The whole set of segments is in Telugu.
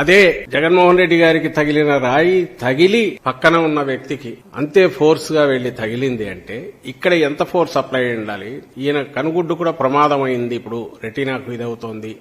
అదే జగన్మోహన్ రెడ్డి గారికి తగిలిన రాయి తగిలి పక్కన ఉన్న వ్యక్తికి అంతే ఫోర్స్గా వెళ్ళి తగిలింది అంటే ఇక్కడ ఎంత ఫోర్స్ అప్లై ఉండాలి? ఈయన కనుగుడ్డు కూడా ప్రమాదం అయింది ఇప్పుడు. రెటీనాకు ఇదవుతోంది.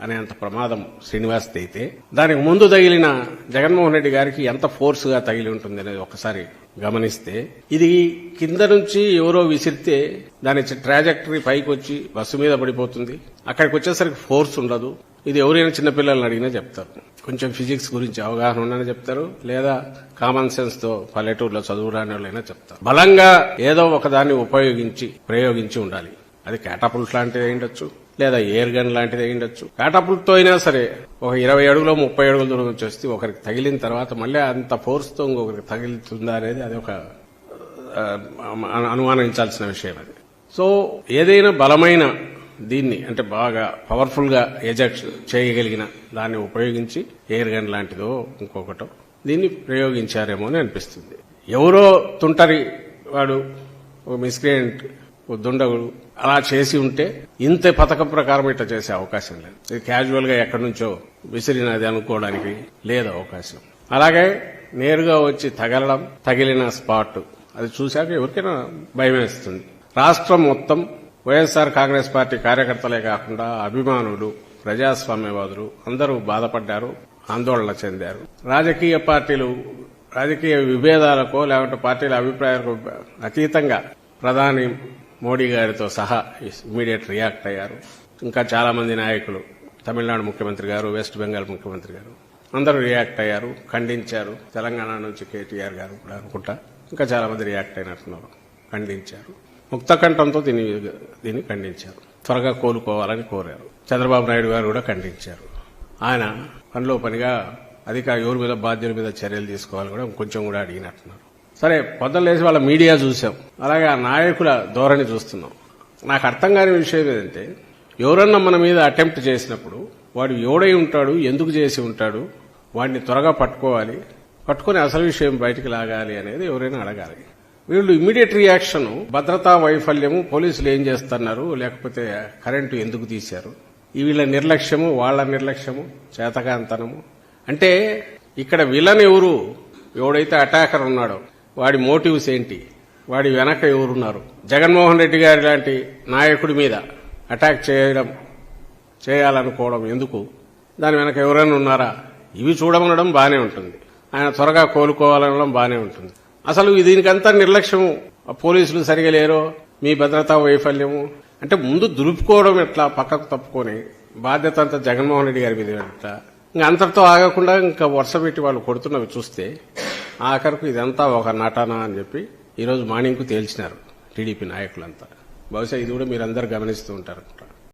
అనేంత ప్రమాదం శ్రీనివాస్ అయితే దానికి ముందు తగిలిన జగన్మోహన్ రెడ్డి గారికి ఎంత ఫోర్స్గా తగిలి ఉంటుంది అనేది ఒకసారి గమనిస్తే ఇది కింద నుంచి ఎవరో విసిరితే దాని ట్రాజెక్టరీ పైకి వచ్చి బస్సు మీద పడిపోతుంది. అక్కడికి వచ్చేసరికి ఫోర్స్ ఉండదు. ఇది ఎవరైనా చిన్నపిల్లల్ని అడిగినా చెప్తారు. కొంచెం ఫిజిక్స్ గురించి అవగాహన ఉండని చెప్తారు. లేదా కామన్ సెన్స్తో పల్లెటూరులో చదువు రాని వాళ్ళైనా చెప్తారు. బలంగా ఏదో ఒకదాన్ని ఉపయోగించి ప్రయోగించి ఉండాలి. అది కేటాపుల్ట్ లాంటిది అయి ఉండొచ్చు. లేదా ఎయిర్ గన్ లాంటిది అయ్యుండొచ్చు ఉండొచ్చు అయినా సరే ఒక ఇరవై అడుగులో ముప్పై అడుగుల దూరం నుంచి వస్తే ఒకరికి తగిలిన తర్వాత మళ్ళీ అంత ఫోర్స్తో ఇంకొకరికి తగిలుతుందా అనేది అది ఒక అనుమానించాల్సిన విషయం అది. సో ఏదైనా బలమైన దీన్ని అంటే బాగా పవర్ఫుల్గా ఎజెక్ట్ చేయగలిగిన దాన్ని ఉపయోగించి ఎయిర్ గన్ లాంటిదో ఇంకొకటో దీన్ని ప్రయోగించారేమో అని అనిపిస్తుంది. ఎవరో తుంటరి వాడు ఓ మిస్క్రియంట్ ఓ దుండగుడు అలా చేసి ఉంటే ఇంత పథకం ప్రకారం ఇట్లా చేసే అవకాశం లేదు. ఇది క్యాజువల్గా ఎక్కడి నుంచో విసిరినది అనుకోవడానికి లేదు అవకాశం. అలాగే నేరుగా వచ్చి తగలడం తగిలిన స్పాట్. అది చూశాక ఎవరికైనా భయం వేస్తుంది. రాష్ట్రం మొత్తం వైఎస్ఆర్ కాంగ్రెస్ పార్టీ కార్యకర్తలే కాకుండా అభిమానులు ప్రజాస్వామ్యవాదులు అందరూ బాధపడ్డారు ఆందోళన చెందారు. రాజకీయ పార్టీలు రాజకీయ విభేదాలకో లేకుంటే పార్టీల అభిప్రాయాలకు అతీతంగా ప్రధాని మోడీ గారితో సహా ఇమీడియట్ రియాక్ట్ అయ్యారు. ఇంకా చాలా మంది నాయకులు తమిళనాడు ముఖ్యమంత్రి గారు వెస్ట్ బెంగాల్ ముఖ్యమంత్రి గారు అందరూ రియాక్ట్ అయ్యారు ఖండించారు. తెలంగాణ నుంచి కేటీఆర్ గారు కూడా అనుకుంటా ఇంకా చాలా మంది రియాక్ట్ అయినట్టున్నారు ఖండించారు. ముక్త కంఠంతో దీన్ని దీన్ని ఖండించారు. త్వరగా కోలుకోవాలని కోరారు. చంద్రబాబు నాయుడు గారు కూడా ఖండించారు. ఆయన పనిలో పనిగా అధిక ఎవరి మీద బాధ్యుల మీద చర్యలు తీసుకోవాలని కూడా కొంచెం కూడా అడిగినట్టున్నారు. సరే పొద్దులేసి వాళ్ళ మీడియా చూసాం. అలాగే ఆ నాయకుల ధోరణి చూస్తున్నాం. నాకు అర్థం కాని విషయం ఏంటంటే ఎవరన్నా మన మీద అటెంప్ట్ చేసినప్పుడు వాడు ఎవడై ఉంటాడు ఎందుకు చేసి ఉంటాడు వాడిని త్వరగా పట్టుకోవాలి పట్టుకుని అసలు విషయం బయటికి లాగాలి అనేది ఎవరైనా అడగాలి. వీళ్ళు ఇమ్మీడియట్ రియాక్షన్ భద్రతా వైఫల్యము పోలీసులు ఏం చేస్తున్నారు లేకపోతే కరెంటు ఎందుకు తీశారు వీళ్ళ నిర్లక్ష్యము వాళ్ళ నిర్లక్ష్యము చేతకాంతనము. అంటే ఇక్కడ విలన్ ఎవరు? ఎవడైతే అటాకర్ ఉన్నాడో వాడి మోటివ్స్ ఏంటి? వాడి వెనక ఎవరున్నారు? జగన్మోహన్ రెడ్డి గారి లాంటి నాయకుడి మీద అటాక్ చేయడం చేయాలనుకోవడం ఎందుకు? దాని వెనక ఎవరైనా ఉన్నారా? ఇవి చూడమనడం బానే ఉంటుంది. ఆయన త్వరగా కోలుకోవాలనడం బానే ఉంటుంది. అసలు దీనికంతా నిర్లక్ష్యము. ఆ పోలీసులు సరిగా లేరో? మీ భద్రతా వైఫల్యము? అంటే ముందు దులుపుకోవడం ఎట్లా? పక్కకు తప్పుకొని బాధ్యత అంతా జగన్మోహన్ రెడ్డి గారి మీద ఎట్లా ఇంకా అంతటితో ఆగకుండా ఇంకా వరుస పెట్టి వాళ్ళు కొడుతున్నవి చూస్తే ఆఖరకు ఇదంతా ఒక నటన అని చెప్పి ఈరోజు మార్నింగ్కు తేల్చినారు టీడీపీ నాయకులంతా. బహుశా ఇది కూడా మీరందరూ గమనిస్తూ ఉంటారు